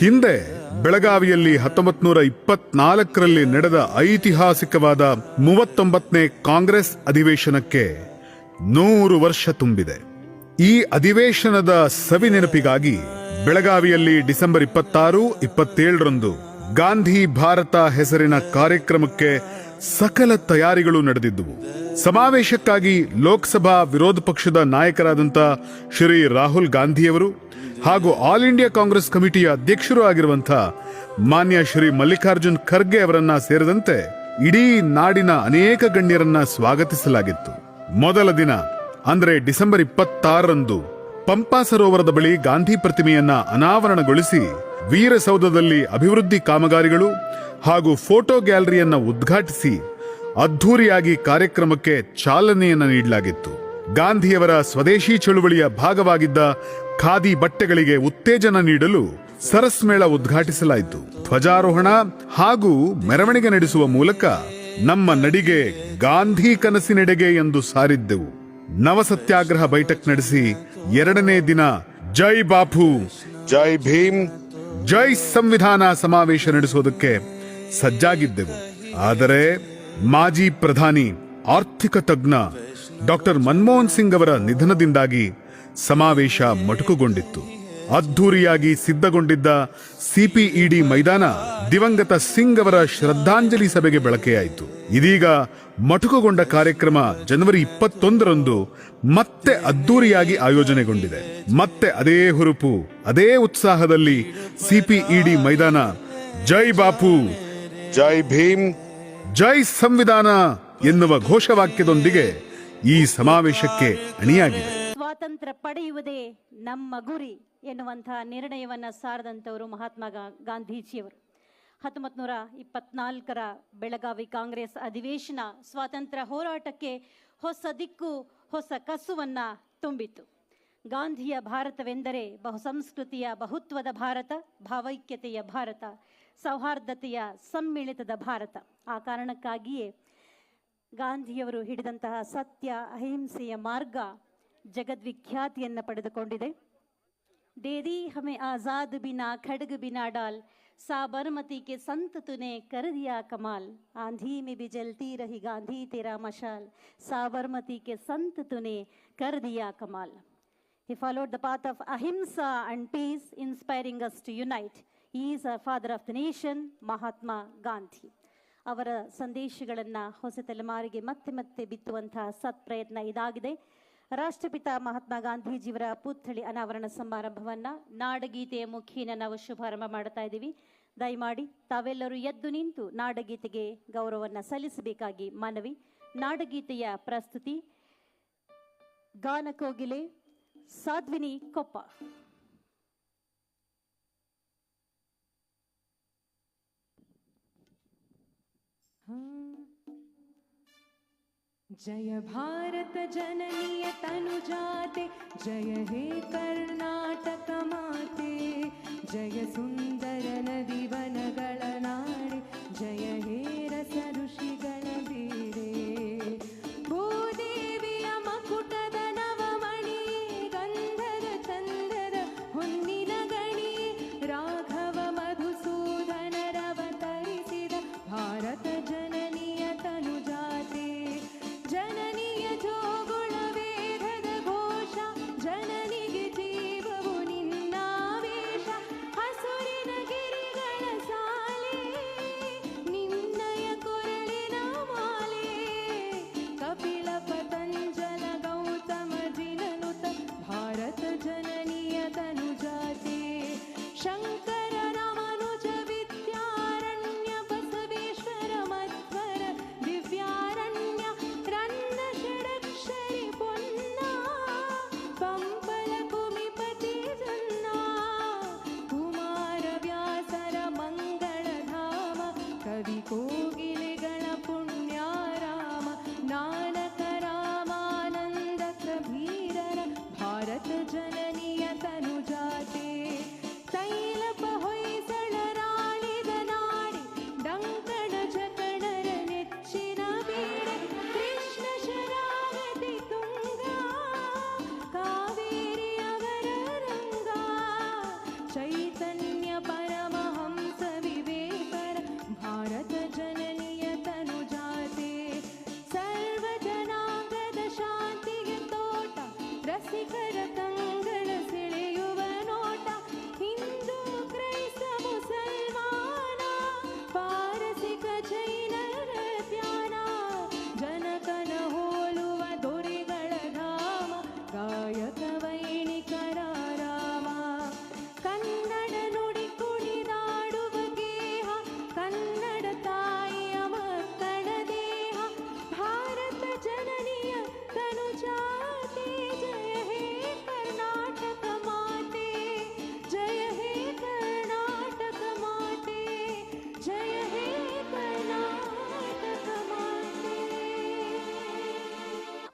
ಹಿಂದೆ ಬೆಳಗಾವಿಯಲ್ಲಿ ಹತ್ತೊಂಬತ್ ನೂರ ಇಪ್ಪತ್ನಾಲ್ಕರಲ್ಲಿ ನಡೆದ ಐತಿಹಾಸಿಕವಾದ ಮೂವತ್ತೊಂಬತ್ತನೇ ಕಾಂಗ್ರೆಸ್ ಅಧಿವೇಶನಕ್ಕೆ ನೂರು ವರ್ಷ ತುಂಬಿದೆ. ಈ ಅಧಿವೇಶನದ ಸವಿ ನೆನಪಿಗಾಗಿ ಬೆಳಗಾವಿಯಲ್ಲಿ ಡಿಸೆಂಬರ್ ಇಪ್ಪತ್ತಾರು, ಇಪ್ಪತ್ತೇಳರಂದು ಗಾಂಧಿ ಭಾರತ ಹೆಸರಿನ ಕಾರ್ಯಕ್ರಮಕ್ಕೆ ಸಕಲ ತಯಾರಿಗಳು ನಡೆದಿದ್ದುವು. ಸಮಾವೇಶಕ್ಕಾಗಿ ಲೋಕಸಭಾ ವಿರೋಧ ಪಕ್ಷದ ನಾಯಕರಾದಂಥ ಶ್ರೀ ರಾಹುಲ್ ಗಾಂಧಿಯವರು ಹಾಗೂ ಆಲ್ ಇಂಡಿಯಾ ಕಾಂಗ್ರೆಸ್ ಕಮಿಟಿಯ ಅಧ್ಯಕ್ಷರು ಆಗಿರುವಂತಹ ಮಾನ್ಯ ಶ್ರೀ ಮಲ್ಲಿಕಾರ್ಜುನ್ ಖರ್ಗೆ ಅವರನ್ನ ಸೇರಿದಂತೆ ಇಡೀ ನಾಡಿನ ಅನೇಕ ಗಣ್ಯರನ್ನ ಸ್ವಾಗತಿಸಲಾಗಿತ್ತು. ಮೊದಲ ದಿನ, ಅಂದರೆ ಡಿಸೆಂಬರ್ ಇಪ್ಪತ್ತಾರರಂದು ಪಂಪಾ ಸರೋವರದ ಬಳಿ ಗಾಂಧಿ ಪ್ರತಿಮೆಯನ್ನ ಅನಾವರಣಗೊಳಿಸಿ ವೀರಸೌಧದಲ್ಲಿ ಅಭಿವೃದ್ಧಿ ಕಾಮಗಾರಿಗಳು ಹಾಗೂ ಫೋಟೋ ಗ್ಯಾಲರಿಯನ್ನ ಉದ್ಘಾಟಿಸಿ ಅದ್ಧೂರಿಯಾಗಿ ಕಾರ್ಯಕ್ರಮಕ್ಕೆ ಚಾಲನೆಯನ್ನ ನೀಡಲಾಗಿತ್ತು. ಗಾಂಧಿಯವರ ಸ್ವದೇಶಿ ಚಳುವಳಿಯ ಭಾಗವಾಗಿದ್ದ ಖಾದಿ ಬಟ್ಟೆಗಳಿಗೆ ಉತ್ತೇಜನ ನೀಡಲು ಸರಸ್ ಮೇಳ ಉದ್ಘಾಟಿಸಲಾಯಿತು. ಧ್ವಜಾರೋಹಣ ಹಾಗೂ ಮೆರವಣಿಗೆ ನಡೆಸುವ ಮೂಲಕ ನಮ್ಮ ನಡಿಗೆ ಗಾಂಧಿ ಕನಸಿನೆಡೆಗೆ ಎಂದು ಸಾರಿದ್ದೆವು. ನವಸತ್ಯಾಗ್ರಹ ಬೈಠಕ್ ನಡೆಸಿ ಎರಡನೇ ದಿನ ಜೈ ಬಾಪು ಜೈ ಭೀಮ್. ಜೈ ಸಂವಿಧಾನ ಸಮಾವೇಶ ನಡೆಸೋದಕ್ಕೆ ಸಜ್ಜಾಗಿದ್ದೆವು. ಆದರೆ ಮಾಜಿ ಪ್ರಧಾನಿ ಆರ್ಥಿಕ ತಜ್ಞ ಡಾಕ್ಟರ್ ಮನಮೋಹನ್ ಸಿಂಗ್ ಅವರ ನಿಧನದಿಂದಾಗಿ ಸಮಾವೇಶ ಮೊಟಕುಗೊಂಡಿತ್ತು. ಅದ್ಧೂರಿಯಾಗಿ ಸಿದ್ಧಗೊಂಡಿದ್ದ ಸಿಪಿಇಡಿ ಮೈದಾನ ದಿವಂಗತ ಸಿಂಗ್ ಅವರ ಶ್ರದ್ಧಾಂಜಲಿ ಸಭೆಗೆ ಬಳಕೆಯಾಯಿತು. ಇದೀಗ ಮೊಟಕುಗೊಂಡ ಕಾರ್ಯಕ್ರಮ ಜನವರಿ ಇಪ್ಪತ್ತೊಂದರಂದು ಮತ್ತೆ ಅದ್ದೂರಿಯಾಗಿ ಆಯೋಜನೆಗೊಂಡಿದೆ. ಮತ್ತೆ ಅದೇ ಹುರುಪು ಅದೇ ಉತ್ಸಾಹದಲ್ಲಿ ಸಿಪಿಇಡಿ ಮೈದಾನ. ಜೈ ಬಾಪು! ಜೈ ಭೀಮ್! ಜೈ ಸಂವಿಧಾನ ಎನ್ನುವ ಘೋಷವಾಕ್ಯದೊಂದಿಗೆ ಈ ಸಮಾವೇಶಕ್ಕೆ ಅಣಿಯಾಗಿದೆ. ಸ್ವಾತಂತ್ರ್ಯ ಪಡೆಯುವುದೇ ನಮ್ಮ ಗುರಿ ಎನ್ನುವಂತಹ ನಿರ್ಣಯವನ್ನು ಸಾರದಂಥವರು ಮಹಾತ್ಮ ಗಾಂಧೀಜಿಯವರು. ಹತ್ತೊಂಬತ್ತು ನೂರ ಇಪ್ಪತ್ನಾಲ್ಕರ ಬೆಳಗಾವಿ ಕಾಂಗ್ರೆಸ್ ಅಧಿವೇಶನ ಸ್ವಾತಂತ್ರ್ಯ ಹೋರಾಟಕ್ಕೆ ಹೊಸ ದಿಕ್ಕು, ಹೊಸ ಕಸುವನ್ನ ತುಂಬಿತು ಗಾಂಧಿಯ ಭಾರತವೆಂದರೆ ಬಹುಸಂಸ್ಕೃತಿಯ ಬಹುತ್ವದ ಭಾರತ, ಭಾವೈಕ್ಯತೆಯ ಭಾರತ, ಸೌಹಾರ್ದತೆಯ ಸಮ್ಮಿಳಿತದ ಭಾರತ. ಆ ಕಾರಣಕ್ಕಾಗಿಯೇ ಗಾಂಧಿಯವರು ಹಿಡಿದಂತಹ ಸತ್ಯ, ಅಹಿಂಸೆಯ ಮಾರ್ಗ ಜಗದ್ವಿಖ್ಯಾತಿಯನ್ನು ಪಡೆದುಕೊಂಡಿದೆ. ದೇದಿ ಹಮೆ ಆಜಾದ್ ಬಿನಾ ಖಡ್ಗ್ ಬಿನಾ ಡಾಲ್ ಸಾಬರಮತಿ ಕೆ ಸಂತ ತುನೆ ಕರದಿಯಾ ಕಮಾಲ್, ಆಂಧಿ ಮೆ ಬಿ ಜಲ್ತಿ ರಹಿ ಗಾಂಧಿ ತೇರಾ ಮಶಾಲ್ ಸಾಬರಮತಿ ಕೆ ಸಂತ ತುನೆ ಕರದಿಯಾ ಕಮಾಲ್. He followed the path of ahimsa and peace inspiring us to unite is a father of the nation Mahatma Gandhi ಅವರ ಸಂದೇಶಗಳನ್ನು ಹೊಸ ತಲೆಮಾರಿಗೆ ಮತ್ತೆ ಮತ್ತೆ ಬಿತ್ತುವಂತಹ ಸತ್ಪ್ರಯತ್ನ ಇದಾಗಿದೆ. ರಾಷ್ಟ್ರಪಿತ ಮಹಾತ್ಮ ಗಾಂಧೀಜಿಯವರ ಪುತ್ಥಳಿ ಅನಾವರಣ ಸಮಾರಂಭವನ್ನ ನಾಡಗೀತೆಯ ಮುಖೀನ ನಾವು ಶುಭಾರಂಭ ಮಾಡ್ತಾ ಇದ್ದೀವಿ. ದಯಮಾಡಿ ತಾವೆಲ್ಲರೂ ಎದ್ದು ನಿಂತು ನಾಡಗೀತೆಗೆ ಗೌರವವನ್ನ ಸಲ್ಲಿಸಬೇಕಾಗಿ ಮನವಿ. ನಾಡಗೀತೆಯ ಪ್ರಸ್ತುತಿ, ಗಾನಕೋಗಿಲೆ, ಸಾಧ್ವಿನಿ ಕೊಪ್ಪ. जय भारत जननीय तनुजाते जय हे कर्नाटक माते जय सुंदर नदी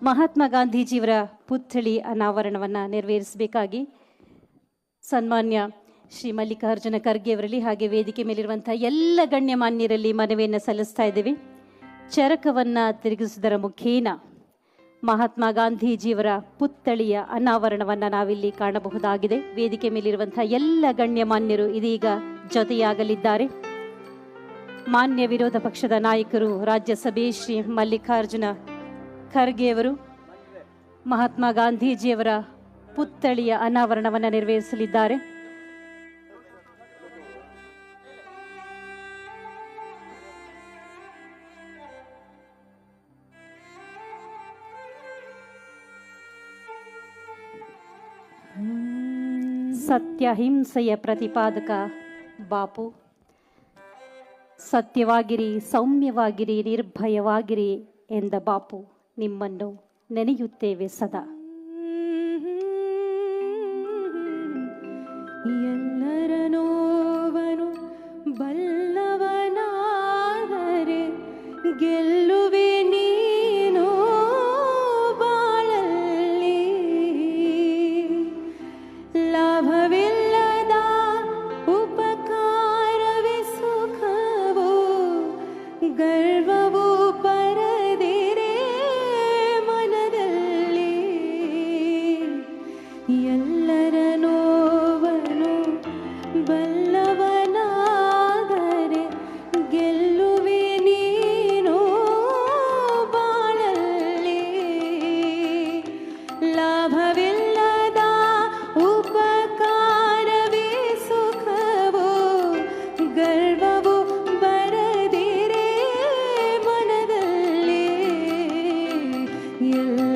ಮಹಾತ್ಮ ಗಾಂಧೀಜಿಯವರ ಪುತ್ಥಳಿ ಅನಾವರಣವನ್ನು ನೆರವೇರಿಸಬೇಕಾಗಿ ಸನ್ಮಾನ್ಯ ಶ್ರೀ ಮಲ್ಲಿಕಾರ್ಜುನ ಖರ್ಗೆ ಅವರಲ್ಲಿ ಹಾಗೆ ವೇದಿಕೆ ಮೇಲಿರುವಂಥ ಎಲ್ಲ ಗಣ್ಯಮಾನ್ಯರಲ್ಲಿ ಮನವಿಯನ್ನು ಸಲ್ಲಿಸ್ತಾ ಇದ್ದೇವೆ. ಚರಕವನ್ನು ತಿರುಗಿಸುವುದರ ಮುಖೇನ ಮಹಾತ್ಮ ಗಾಂಧೀಜಿಯವರ ಪುತ್ಥಳಿಯ ಅನಾವರಣವನ್ನು ನಾವಿಲ್ಲಿ ಕಾಣಬಹುದಾಗಿದೆ. ವೇದಿಕೆ ಮೇಲಿರುವಂಥ ಎಲ್ಲ ಗಣ್ಯಮಾನ್ಯರು ಇದೀಗ ಜೊತೆಯಾಗಲಿದ್ದಾರೆ. ಮಾನ್ಯ ವಿರೋಧ ಪಕ್ಷದ ನಾಯಕರು ರಾಜ್ಯಸಭೆ ಶ್ರೀ ಮಲ್ಲಿಕಾರ್ಜುನ ಖರ್ಗೆ ಅವರು ಮಹಾತ್ಮ ಗಾಂಧೀಜಿಯವರ ಪುತ್ಥಳಿಯ ಅನಾವರಣವನ್ನು ನೆರವೇರಿಸಲಿದ್ದಾರೆ. ಸತ್ಯಹಿಂಸೆಯ ಪ್ರತಿಪಾದಕ ಬಾಪು, ಸತ್ಯವಾಗಿರಿ, ಸೌಮ್ಯವಾಗಿರಿ, ನಿರ್ಭಯವಾಗಿರಿ ಎಂದ ಬಾಪು. ನಿಮ್ಮನ್ನು ನೆನೆಯುತ್ತೇವೆ ಸದಾ. ಎಲ್ಲರ ನೋವನು ಬಲ್ಲವನಾದರೆ ಗೆಲ್ಲುವೆ ನೀನು ಬಾಳಲ್ಲಿ. ಲಾಭವಿಲ್ಲದ ಉಪಕಾರವೇ ಸುಖವು ಗರ್ವವು ಎಲ್ಲರ